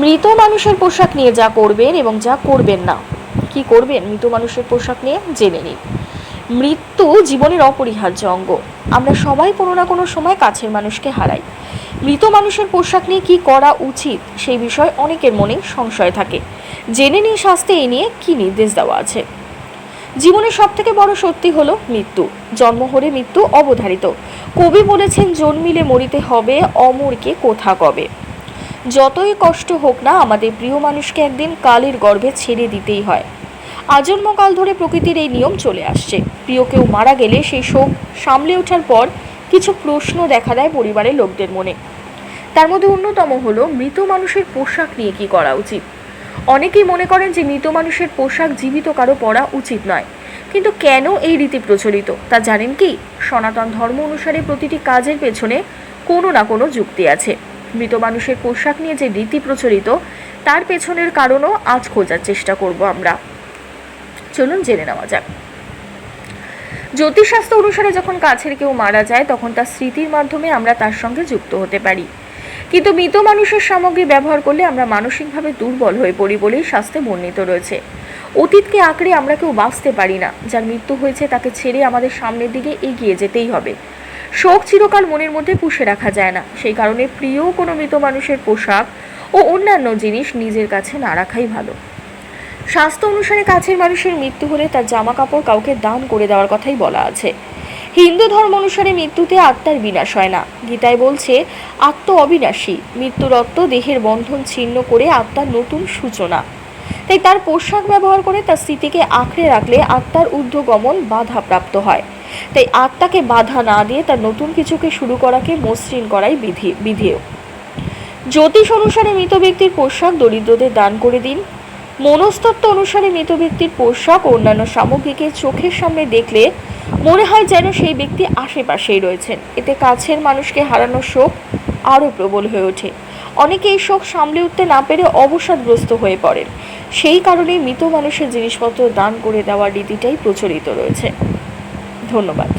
মৃত মানুষের পোশাক নিয়ে যা করবেন এবং যা করবেন না, কি করবেন? মৃত মানুষের পোশাক নিয়ে জেনে নিন। মৃত্যু জীবনের অপরিহার্য অঙ্গ। আমরা সবাই কোনো না কোনো সময় কাছের মানুষকে হারাই। মৃত মানুষের পোশাক নিয়ে কি করা উচিত সেই বিষয়ে অনেকের মনে সংশয় থাকে। জেনে নিন শাস্তি এই নিয়ে কি নির্দেশ দেওয়া আছে। জীবনের সব থেকে বড় সত্যি হলো মৃত্যু। জন্ম হলে মৃত্যু অবধারিত। কবি বলেছেন, জন্মিলে মরিতে হবে, অমরকে কোথা কবে? যতই কষ্ট হোক না, আমাদের প্রিয় মানুষকে একদিন কালের গর্ভে ছেড়ে দিতেই হয়। আজন্মকাল ধরে প্রকৃতির এই নিয়ম চলে আসছে। প্রিয় কেউ মারা গেলে সেই শোক সামলে ওঠার পর কিছু প্রশ্ন দেখা দেয় পরিবারের লোকদের মনে। তার মধ্যে অন্যতম হলো, মৃত মানুষের পোশাক নিয়ে কি করা উচিত? অনেকেই মনে করেন যে মৃত মানুষের পোশাক জীবিত কারও পরা উচিত নয়। কিন্তু কেন এই রীতি প্রচলিত? তা জানেন কি? সনাতন ধর্ম অনুসারে প্রতিটি কাজের পেছনে কোনো না কোনো যুক্তি আছে। মৃত মানুষের পোশাক নিয়ে যে রীতি প্রচলিত, তার পেছনের কারণও আজ খোঁজার চেষ্টা করব আমরা। চলুন জেনে নেওয়া যাক। জ্যোতিষশাস্ত্র অনুসারে যখন কাছের কেউ মারা যায়, তখন তার স্মৃতির মাধ্যমে আমরা তার সঙ্গে যুক্ত হতে পারি। কিন্তু মৃত মানুষের সামগ্রী ব্যবহার করলে আমরা মানসিকভাবে দুর্বল হয়ে পড়ি বলেই শাস্ত্রে বর্ণিত রয়েছে। অতীতকে আঁকড়ে আমরা কেউ বাঁচতে পারি না। যার মৃত্যু হয়েছে তাকে ছেড়ে আমাদের সামনের দিকে এগিয়ে যেতেই হবে। শোক চিরকাল মনের মধ্যে পুষে রাখা যায় না। সেই কারণে প্রিয় কোনো মৃত মানুষের পোশাক ও অন্যান্য জিনিস নিজের কাছে না রাখাই ভালো। স্বাস্থ্য অনুসারে কাছের মানুষের মৃত্যু হলে তার জামা কাপড় কাউকে দান করে দেওয়ার কথাই বলা আছে। হিন্দু ধর্ম অনুসারে মৃত্যুতে আত্মার বিনাশ হয় না। গীতায় বলছে, আত্ম অবিনাশী মৃত্যুরত্ব দেহের বন্ধন ছিন্ন করে আত্মার নতুন সূচনা। তাই তার পোশাক ব্যবহার করে তার স্মৃতিকে আঁকড়ে রাখলে আত্মার ঊর্ধ্বগমন বাধাপ্রাপ্ত হয়। তাই আত্মাকে বাধা না দিয়ে তার নতুন কিছুকে শুরু করাকে মসৃণ করাই বিধি, বিধেয়। জ্যোতিষ অনুসারে মৃত ব্যক্তির পোশাক দরিদ্রদের দান করে দিন। মনস্তত্ত্ব অনুসারে মৃত ব্যক্তির পোশাক ও অন্যান্য সামগ্রীকে চোখের সামনে দেখলে মনে হয় যেন সেই ব্যক্তি আশেপাশেই রয়েছেন। এতে কাছের মানুষকে হারানোর শোক আরও প্রবল হয়ে ওঠে। অনেকে এই শোক সামলে উঠতে না পেরে অবসাদগ্রস্ত হয়ে পড়েন। সেই কারণেই মৃত মানুষের জিনিসপত্র দান করে দেওয়ার রীতিটাই প্রচলিত রয়েছে। ধন্যবাদ।